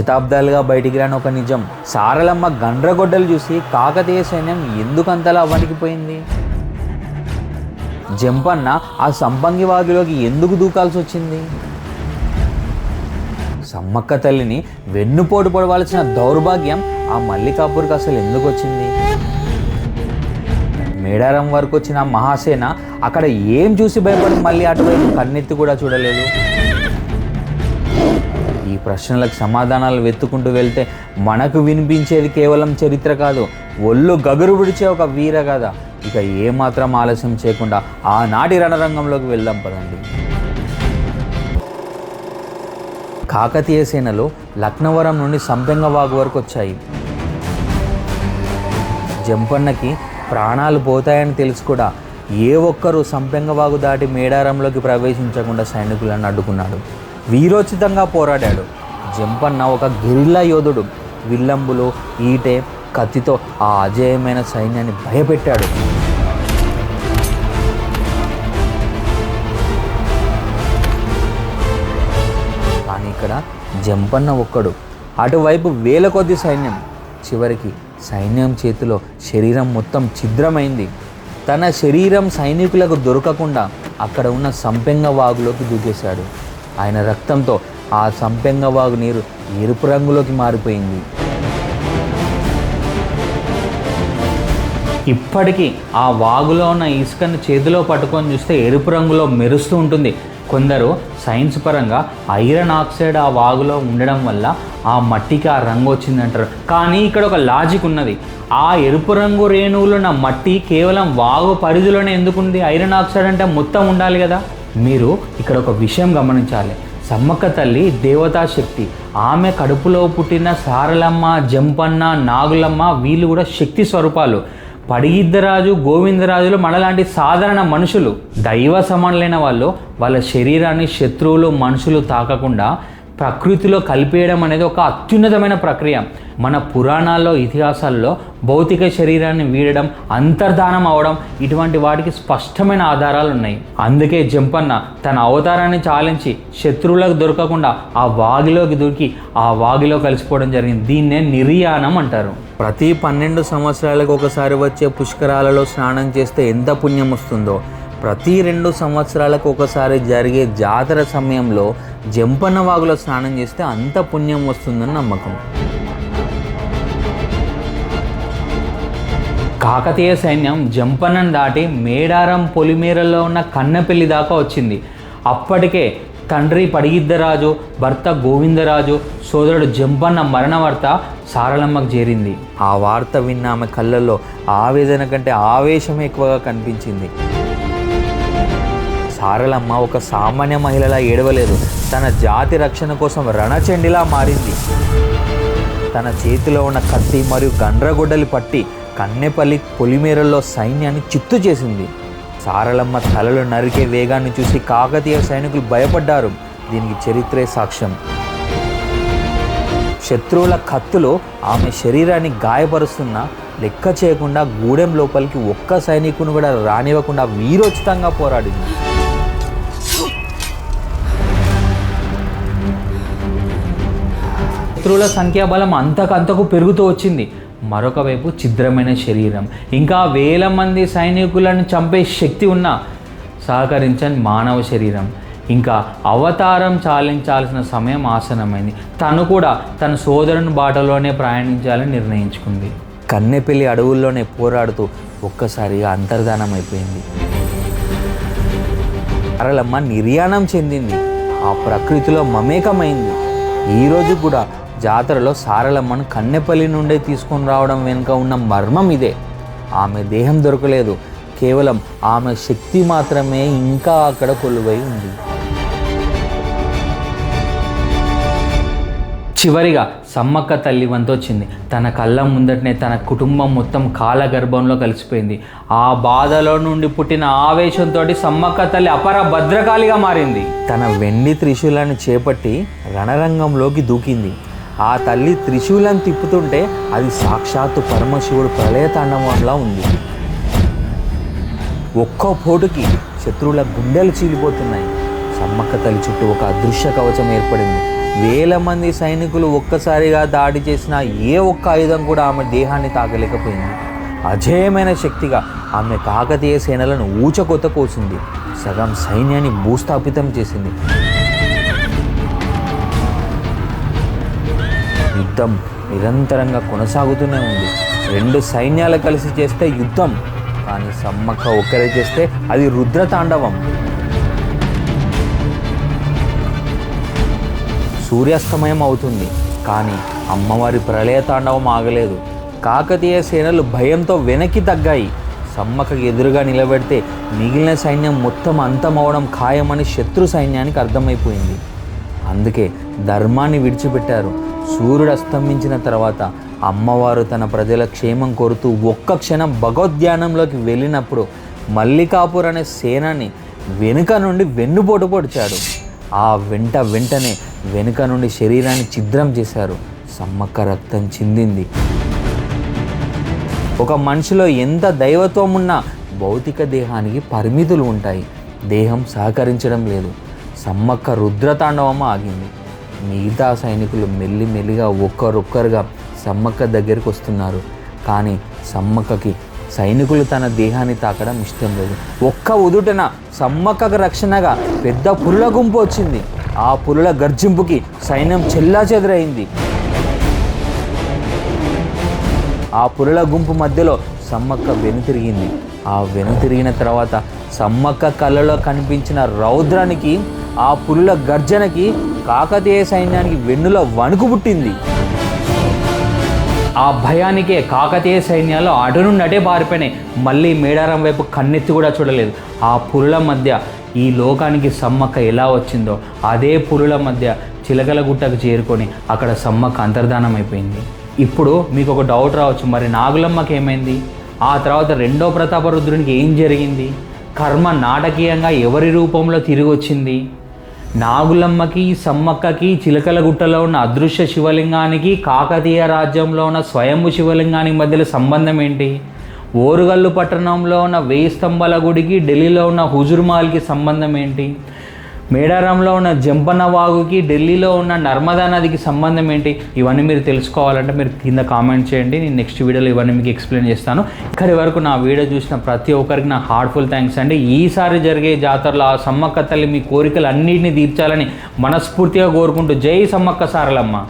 శతాబ్దాలుగా బయటికి రాని ఒక నిజం. సారలమ్మ గండ్రగొడ్డలు చూసి కాకతీయ సైన్యం ఎందుకంతలా వణికిపోయింది జంపన్న ఆ సంపంగి వాగులోకి ఎందుకు దూకాల్సి వచ్చింది? సమ్మక్క తల్లిని వెన్నుపోటు పొడవాల్సిన దౌర్భాగ్యం ఆ మల్లికాపూర్కి అసలు ఎందుకు వచ్చింది? మేడారం వరకు వచ్చిన మహాసేన అక్కడ ఏం చూసి భయపడి మళ్ళీ అటువైపు కన్నెత్తి కూడా చూడలేదు? ఈ ప్రశ్నలకు సమాధానాలు వెతుకుంటూ వెళ్తే మనకు వినిపించేది కేవలం చరిత్ర కాదు. ఒళ్ళు గగురు విడిచే ఒక వీర కథ ఇక ఏమాత్రం ఆలస్యం చేయకుండా ఆనాటి రణరంగంలోకి వెళ్దాం పదండి. కాకతీయ సేనలు లక్నవరం నుండి సంపెంగవాగు వరకు వచ్చాయి. జంపన్నకి ప్రాణాలు పోతాయని తెలుసు కూడా. ఏ ఒక్కరూ సంపెంగవాగు దాటి మేడారంలోకి ప్రవేశించకుండా సైనికులను అడ్డుకున్నాడు వీరోచితంగా పోరాడాడు. జంపన్న ఒక గిరిల్లా యోధుడు. విల్లంబులు ఈటే కత్తితో ఆ అజేయమైన సైన్యాన్ని భయపెట్టాడు. కానీ ఇక్కడ జంపన్న ఒక్కడు. అటువైపు వేల కొద్ది సైన్యం. చివరికి సైన్యం చేతిలో శరీరం మొత్తం ఛిద్రమైంది. తన శరీరం సైనికులకు దొరకకుండా అక్కడ ఉన్న సంపెంగ వాగులోకి దూకేశాడు. ఆయన రక్తంతో ఆ సంపెంగ వాగు నీరు ఎరుపు రంగులోకి మారిపోయింది. ఇప్పటికీ ఆ వాగులో ఉన్న ఇసుకను చేతిలో పట్టుకొని చూస్తే ఎరుపు రంగులో మెరుస్తూ ఉంటుంది. కొందరు సైన్స్ పరంగా ఐరన్ ఆక్సైడ్ ఆ వాగులో ఉండడం వల్ల ఆ మట్టికి ఆ రంగు వచ్చిందంటారు. కానీ ఇక్కడ ఒక లాజిక్ ఉన్నది. ఆ ఎరుపు రంగు రేణువులున్న మట్టి కేవలం వాగు పరిధిలోనే ఎందుకుంది? ఐరన్ ఆక్సైడ్ అంటే మొత్తం ఉండాలి కదా? మీరు ఇక్కడ ఒక విషయం గమనించాలి. సమ్మక్క తల్లి దేవతా శక్తి. ఆమె కడుపులో పుట్టిన సారలమ్మ జంపన్న నాగులమ్మ వీళ్ళు కూడా శక్తి స్వరూపాలు. పడిగిద్దరాజు గోవిందరాజులు మనలాంటి సాధారణ మనుషులు. దైవ సమానులైన వాళ్ళు వాళ్ళ శరీరాన్ని శత్రువులు మనుషులు తాకకుండా ప్రకృతిలో కలిపేయడం అనేది ఒక అత్యున్నతమైన ప్రక్రియ. మన పురాణాల్లో ఇతిహాసాల్లో భౌతిక శరీరాన్ని వీడడం అంతర్ధానం అవడం ఇటువంటి వాటికి స్పష్టమైన ఆధారాలు ఉన్నాయి. అందుకే జంపన్న తన అవతారాన్ని చాలించి శత్రువులకు దొరకకుండా ఆ వాగిలోకి దూకి ఆ వాగిలో కలిసిపోవడం జరిగింది. దీన్నే నిర్యాణం అంటారు. ప్రతి పన్నెండు సంవత్సరాలకు ఒకసారి వచ్చే పుష్కరాలలో స్నానం చేస్తే ఎంత పుణ్యం వస్తుందో. ప్రతి రెండు సంవత్సరాలకు ఒకసారి జరిగే జాతర సమయంలో జంపన్న వాగులో స్నానం చేస్తే అంత పుణ్యం వస్తుందని నమ్మకం. కాకతీయ సైన్యం జంపన్నను దాటి మేడారం పొలిమేరలో ఉన్న కన్నెపల్లి దాకా వచ్చింది. అప్పటికే తండ్రి పడిగిద్దరాజు భర్త గోవిందరాజు సోదరుడు జంపన్న మరణ వార్త సారలమ్మకు చేరింది. ఆ వార్త విన్న ఆమె కళ్ళల్లో ఆవేదన కంటే ఆవేశం ఎక్కువగా కనిపించింది. సారలమ్మ ఒక సామాన్య మహిళలా ఏడవలేదు. తన జాతి రక్షణ కోసం రణచండిలా మారింది. తన చేతిలో ఉన్న కత్తి మరియు గండ్రగొడ్డలి పట్టి కన్నెపల్లి పొలిమేరల్లో సైన్యాన్ని చిత్తు చేసింది. సారలమ్మ తలలు నరికే వేగాన్ని చూసి కాకతీయ సైనికులు భయపడ్డారు. దీనికి చరిత్రే సాక్ష్యం. శత్రువుల కత్తులు ఆమె శరీరాన్ని గాయపరుస్తున్న లెక్క చేయకుండా గూడెం లోపలికి ఒక్క సైనికుని కూడా రానివ్వకుండా వీరోచితంగా పోరాడింది. శత్రువుల సంఖ్యాబలం అంతకంతకు పెరుగుతూ వచ్చింది. మరొక వైపు ఛిద్రమైన శరీరం. ఇంకా వేల మంది సైనికులను చంపే శక్తి ఉన్న సహకరించని మానవ శరీరం. ఇంకా అవతారం చాలించాల్సిన సమయం ఆసనమైంది తను కూడా తన సోదరుని బాటలోనే ప్రయాణించాలని నిర్ణయించుకుంది. కన్నెపల్లి అడవుల్లోనే పోరాడుతూ ఒక్కసారిగా అంతర్ధానం అయిపోయింది. సరళమ్మ నిర్యాణం చెందింది. ఆ ప్రకృతిలో మమేకమైంది. ఈరోజు కూడా జాతరలో సారలమ్మను కన్నెపల్లి నుండే తీసుకొని రావడం వెనుక ఉన్న మర్మం ఇదే. ఆమె దేహం దొరకలేదు. కేవలం ఆమె శక్తి మాత్రమే ఇంకా అక్కడ కొలువై ఉంది. చివరిగా సమ్మక్క తల్లి వంతొచ్చింది తన కళ్ళ ముందటనే తన కుటుంబం మొత్తం కాలగర్భంలో కలిసిపోయింది. ఆ బాధలో నుండి పుట్టిన ఆవేశంతో సమ్మక్క తల్లి అపర భద్రకాళిగా మారింది. తన వెండి త్రిశూలాన్ని చేపట్టి రణరంగంలోకి దూకింది. ఆ తల్లి త్రిశూలం తిప్పుతుంటే అది సాక్షాత్తు పరమశివుడు ప్రళయతాండవంలా ఉంది. ఒక్కో పోటుకి శత్రువుల గుండెలు చీలిపోతున్నాయి. సమ్మక్క తల్లి చుట్టూ ఒక అదృశ్య కవచం ఏర్పడింది. వేల మంది సైనికులు ఒక్కసారిగా దాడి చేసిన ఏ ఒక్క ఆయుధం కూడా ఆమె దేహాన్ని తాకలేకపోయింది. అజేయమైన శక్తిగా ఆమె కాకతీయ సేనలను ఊచకొత కోసింది. సగం సైన్యాన్ని భూస్థాపితం చేసింది. యుద్ధం నిరంతరంగా కొనసాగుతూనే ఉంది. రెండు సైన్యాలు కలిసి చేస్తే యుద్ధం కానీ సమ్మక్క ఒక్కరే చేస్తే అది రుద్రతాండవం. సూర్యాస్తమయం అవుతుంది కానీ అమ్మవారి ప్రళయ తాండవం ఆగలేదు. కాకతీయ సేనలు భయంతో వెనక్కి తగ్గాయి. సమ్మక్కకి ఎదురుగా నిలబెడితే మిగిలిన సైన్యం మొత్తం అంతమవడం ఖాయమని శత్రు సైన్యానికి అర్థమైపోయింది. అందుకే ధర్మాన్ని విడిచిపెట్టారు. సూర్యుడు అస్తమించిన తర్వాత అమ్మవారు తన ప్రజల క్షేమం కోరుతూ ఒక్క క్షణం భగవద్ధ్యానంలోకి వెళ్ళినప్పుడు మల్లికాపూర్ అనే సేనాని వెనుక నుండి వెన్నుపోటు పొడిచాడు. ఆ వెంట వెంటనే వెనుక నుండి శరీరాన్ని ఛిద్రం చేశారు. సమ్మక్క రక్తం చిందింది. ఒక మనిషిలో ఎంత దైవత్వం ఉన్నా భౌతిక దేహానికి పరిమితులు ఉంటాయి. దేహం సహకరించడం లేదు. సమ్మక్క రుద్రతాండవం ఆగింది. మిగతా సైనికులు మెల్లి మెల్లిగా ఒక్కరొక్కరుగా సమ్మక్క దగ్గరికి వస్తున్నారు. కానీ సమ్మక్కకి సైనికులు తన దేహాన్ని తాకడం ఇష్టం లేదు. ఒక్క ఉదుటన సమ్మక్కకు రక్షణగా పెద్ద పురుల గుంపు వచ్చింది. ఆ పురుల గర్జింపుకి సైన్యం చెల్లా చెదరైంది. ఆ పురుల గుంపు మధ్యలో సమ్మక్క వెనుతిరిగింది. ఆ వెనుతిరిగిన తర్వాత సమ్మక్క కళ్ళలో కనిపించిన రౌద్రానికి ఆ పులుల గర్జనకి కాకతీయ సైన్యానికి వెన్నులో వణుకు పుట్టింది. ఆ భయానికే కాకతీయ సైన్యాలు అటు నుండి అటే పారిపోయినాయి. మళ్ళీ మేడారం వైపు కన్నెత్తి కూడా చూడలేదు. ఆ పురుల మధ్య ఈ లోకానికి సమ్మక్క ఎలా వచ్చిందో అదే పురుల మధ్య చిలకల గుట్టకు చేరుకొని అక్కడ సమ్మక్క అంతర్ధానం అయిపోయింది. ఇప్పుడు మీకు ఒక డౌట్ రావచ్చు మరి నాగులమ్మకి ఏమైంది? ఆ తర్వాత రెండో ప్రతాపరుద్రునికి ఏం జరిగింది? కర్మ నాటకీయంగా ఎవరి రూపంలో తిరిగి వచ్చింది నాగులమ్మకి సమ్మక్కకి చిలకల గుట్టలో ఉన్న అదృశ్య శివలింగానికి కాకతీయ రాజ్యంలో ఉన్న స్వయంభు శివలింగానికి మధ్యలో సంబంధం ఏంటి? ఓరుగల్లు పట్టణంలో ఉన్న వెయ్యి స్తంభాల గుడికి ఢిల్లీలో ఉన్న హుజుర్మాల్కి సంబంధం ఏంటి? మేడారంలో ఉన్న జంపన్న వాగుకి ఢిల్లీలో ఉన్న నర్మదా నదికి సంబంధం ఏంటి? ఇవన్నీ మీరు తెలుసుకోవాలంటే మీరు కింద కామెంట్ చేయండి. నేను నెక్స్ట్ వీడియోలో ఇవన్నీ మీకు ఎక్స్ప్లెయిన్ చేస్తాను. ఇక్కడి వరకు నా వీడియో చూసిన ప్రతి ఒక్కరికి నా హార్ట్ఫుల్ థ్యాంక్స్ అండి. ఈసారి జరిగే జాతరలో ఆ సమ్మక్క తల్లి మీ కోరికలు అన్నింటినీ తీర్చాలని మనస్ఫూర్తిగా కోరుకుంటూ జై సమ్మక్క సారలమ్మ.